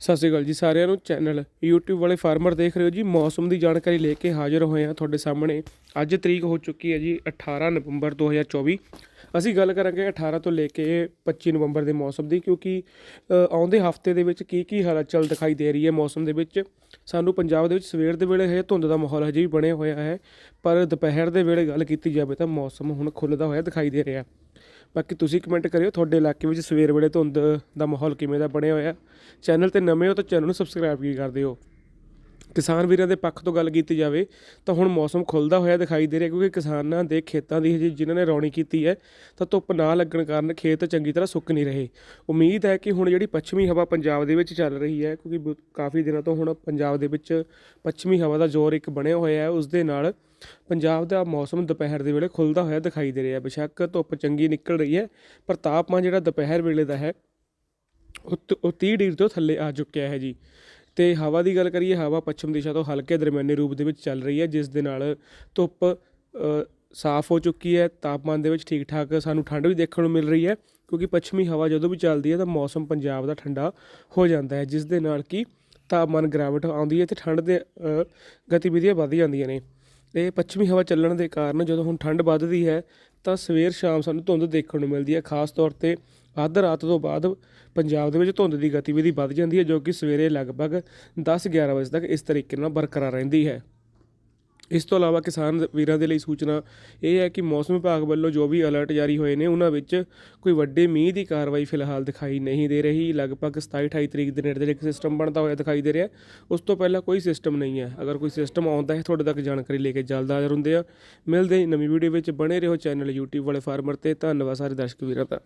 ਸਤਿ ਸ਼੍ਰੀ ਅਕਾਲ ਜੀ ਸਾਰਿਆਂ ਨੂੰ ਚੈਨਲ YouTube ਵਾਲੇ ਫਾਰਮਰ ਦੇਖ ਰਹੇ ਹੋ ਜੀ। ਮੌਸਮ ਦੀ ਜਾਣਕਾਰੀ ਲੈ ਕੇ ਹਾਜ਼ਰ ਹੋਏ ਹਾਂ ਤੁਹਾਡੇ ਸਾਹਮਣੇ। ਅੱਜ ਤਰੀਕ ਹੋ ਚੁੱਕੀ ਹੈ ਜੀ 18 ਨਵੰਬਰ 2024 ਅਸੀਂ ਗੱਲ ਕਰਾਂਗੇ 18 ਤੋਂ ਲੈ ਕੇ 25 ਨਵੰਬਰ ਦੇ ਮੌਸਮ ਦੀ ਕਿਉਂਕਿ ਆਉਂਦੇ ਹਫ਼ਤੇ ਦੇ ਵਿੱਚ ਕੀ ਕੀ ਹਲਚਲ ਦਿਖਾਈ ਦੇ ਰਹੀ ਹੈ ਮੌਸਮ ਦੇ ਵਿੱਚ। ਸਾਨੂੰ ਪੰਜਾਬ ਦੇ ਵਿੱਚ ਸਵੇਰ ਦੇ ਵੇਲੇ ਹੈ ਧੁੰਦ ਦਾ ਮਾਹੌਲ ਹਜੇ ਵੀ ਬਣਿਆ ਹੋਇਆ ਹੈ, ਪਰ ਦੁਪਹਿਰ ਦੇ ਵੇਲੇ ਗੱਲ ਕੀਤੀ ਜਾਵੇ ਤਾਂ ਮੌਸਮ ਹੁਣ ਖੁੱਲਦਾ ਹੋਇਆ ਦਿਖਾਈ ਦੇ ਰਿਹਾ। ਬਾਕੀ ਤੁਸੀਂ ਕਮੈਂਟ ਕਰਿਓ, ਤੁਹਾਡੇ ਇਲਾਕੇ ਵਿੱਚ ਸਵੇਰ ਵੇਲੇ ਧੁੰਦ ਦਾ ਮਾਹੌਲ ਕਿਵੇਂ ਦਾ ਬਣਿਆ ਹੋਇਆ। ਚੈਨਲ ਤੇ ਨਵੇਂ ਹੋ ਤਾਂ ਚੈਨਲ ਨੂੰ ਸਬਸਕ੍ਰਾਈਬ ਕੀ ਕਰਦੇ ਹੋ। ਕਿਸਾਨ ਵੀਰਾਂ ਦੇ ਪੱਖ ਤੋਂ ਗੱਲ ਕੀਤੀ ਜਾਵੇ ਤਾਂ ਹੁਣ ਮੌਸਮ ਖੁੱਲਦਾ ਹੋਇਆ ਦਿਖਾਈ ਦੇ ਰਿਹਾ ਕਿਉਂਕਿ ਕਿਸਾਨਾਂ ਦੇ ਖੇਤਾਂ ਦੀ ਹਜੇ ਜਿਨ੍ਹਾਂ ਨੇ ਰੌਣੀ ਕੀਤੀ ਹੈ ਤਾਂ ਧੁੱਪ ਨਾ ਲੱਗਣ ਕਾਰਨ ਖੇਤ ਚੰਗੀ ਤਰ੍ਹਾਂ ਸੁੱਕ ਨਹੀਂ ਰਹੇ। ਉਮੀਦ ਹੈ ਕਿ ਹੁਣ ਜਿਹੜੀ ਪੱਛਮੀ ਹਵਾ ਪੰਜਾਬ ਦੇ ਵਿੱਚ ਚੱਲ ਰਹੀ ਹੈ ਕਿਉਂਕਿ ਬ- ਕਾਫੀ ਦਿਨਾਂ ਤੋਂ ਹੁਣ ਪੰਜਾਬ ਦੇ ਵਿੱਚ ਪੱਛਮੀ ਹਵਾ ਦਾ ਜ਼ੋਰ ਇੱਕ ਬਣਿਆ ਹੋਇਆ ਹੈ, ਉਸ ਦੇ ਨਾਲ ਪੰਜਾਬ ਦਾ ਮੌਸਮ ਦੁਪਹਿਰ ਦੇ ਵੇਲੇ ਖੁੱਲਦਾ ਹੋਇਆ ਦਿਖਾਈ ਦੇ ਰਿਹਾ ਬੇਸ਼ੱਕ ਧੁੱਪ ਚੰਗੀ ਨਿਕਲ ਰਹੀ ਹੈ, ਪਰ ਤਾਪਮਾਨ ਜਿਹੜਾ ਦੁਪਹਿਰ ਵੇਲੇ ਦਾ ਹੈ, ਉਹ ਉਹ 30 ਡਿਗਰੀ ਤੋਂ ਥੱਲੇ ਆ ਚੁੱਕਿਆ ਹੈ ਜੀ। ਤੇ ਹਵਾ ਦੀ ਗੱਲ ਕਰੀਏ, ਹਵਾ ਪੱਛਮ ਦਿਸ਼ਾ ਤੋਂ ਹਲਕੇ ਦਰਮਿਆਨੇ ਰੂਪ ਦੇ ਵਿੱਚ ਚੱਲ ਰਹੀ ਹੈ, ਜਿਸ ਦੇ ਨਾਲ ਧੁੱਪ ਸਾਫ਼ ਹੋ ਚੁੱਕੀ ਹੈ, ਤਾਪਮਾਨ ਦੇ ਵਿੱਚ ਠੀਕ ਠਾਕ ਸਾਨੂੰ ਠੰਡ ਵੀ ਦੇਖਣ ਨੂੰ ਮਿਲ ਰਹੀ ਹੈ, ਕਿਉਂਕਿ ਪੱਛਮੀ ਹਵਾ ਜਦੋਂ ਵੀ ਚੱਲਦੀ ਹੈ ਤਾਂ ਮੌਸਮ ਪੰਜਾਬ ਦਾ ਠੰਡਾ ਹੋ ਜਾਂਦਾ ਹੈ, ਜਿਸ ਦੇ ਨਾਲ ਕਿ ਤਾਪਮਾਨ ਗਿਰਾਵਟ ਆਉਂਦੀ ਹੈ ਤੇ ਠੰਡ ਦੇ ਗਤੀਵਿਧੀਆਂ ਵੱਧ ਜਾਂਦੀਆਂ ਨੇ। ਇਹ ਪੱਛਮੀ ਹਵਾ ਚੱਲਣ ਦੇ ਕਾਰਨ ਜਦੋਂ ਹੁਣ ਠੰਡ ਵੱਧਦੀ ਹੈ ਤਾਂ ਸਵੇਰ ਸ਼ਾਮ ਸਾਨੂੰ ਧੁੰਦ ਦੇਖਣ ਨੂੰ ਮਿਲਦੀ ਹੈ, ਖਾਸ ਤੌਰ ਤੇ ਅੱਧ ਰਾਤ ਤੋਂ ਬਾਅਦ ਪੰਜਾਬ ਦੇ ਵਿੱਚ ਧੁੰਦ ਦੀ ਗਤੀਵਿਧੀ ਵੱਧ ਜਾਂਦੀ ਹੈ, ਜੋ ਕਿ ਸਵੇਰੇ ਲਗਭਗ 10-11 ਵਜੇ ਤੱਕ ਇਸ ਤਰੀਕੇ ਨਾਲ ਬਰਕਰਾਰ ਰਹਿੰਦੀ ਹੈ। ਇਸ ਤੋਂ ਇਲਾਵਾ ਕਿਸਾਨ ਵੀਰਾਂ ਦੇ ਲਈ ਸੂਚਨਾ ਇਹ ਹੈ ਕਿ ਮੌਸਮ ਵਿਭਾਗ ਵੱਲੋਂ ਜੋ ਵੀ ਅਲਰਟ ਜਾਰੀ ਹੋਏ ਨੇ, ਉਹਨਾਂ ਵਿੱਚ ਕੋਈ ਵੱਡੇ ਮੀਂਹ ਦੀ ਕਾਰਵਾਈ ਫਿਲਹਾਲ ਦਿਖਾਈ ਨਹੀਂ ਦੇ ਰਹੀ। ਲਗਭਗ 27-28 ਤਰੀਕ ਦੇ ਨੇੜੇ ਦੇ ਇੱਕ ਸਿਸਟਮ ਬਣਦਾ ਹੋਇਆ ਦਿਖਾਈ ਦੇ ਰਿਹਾ ਉਸ ਤੋਂ ਪਹਿਲਾਂ ਕੋਈ ਸਿਸਟਮ ਨਹੀਂ ਹੈ। ਅਗਰ ਕੋਈ ਸਿਸਟਮ ਆਉਂਦਾ ਹੈ, ਤੁਹਾਡੇ ਤੱਕ ਜਾਣਕਾਰੀ ਲੈ ਕੇ ਜਲਦ ਹਾਜ਼ਰ ਹੁੰਦੇ ਆ ਮਿਲਦੇ ਨਵੀਂ ਵੀਡੀਓ ਵਿੱਚ। ਬਣੇ ਰਹੋ ਚੈਨਲ YouTube ਵਾਲੇ ਫਾਰਮਰ ਤੇ। ਧੰਨਵਾਦ ਸਾਰੇ ਦਰਸ਼ਕ ਵੀਰਾਂ ਦਾ।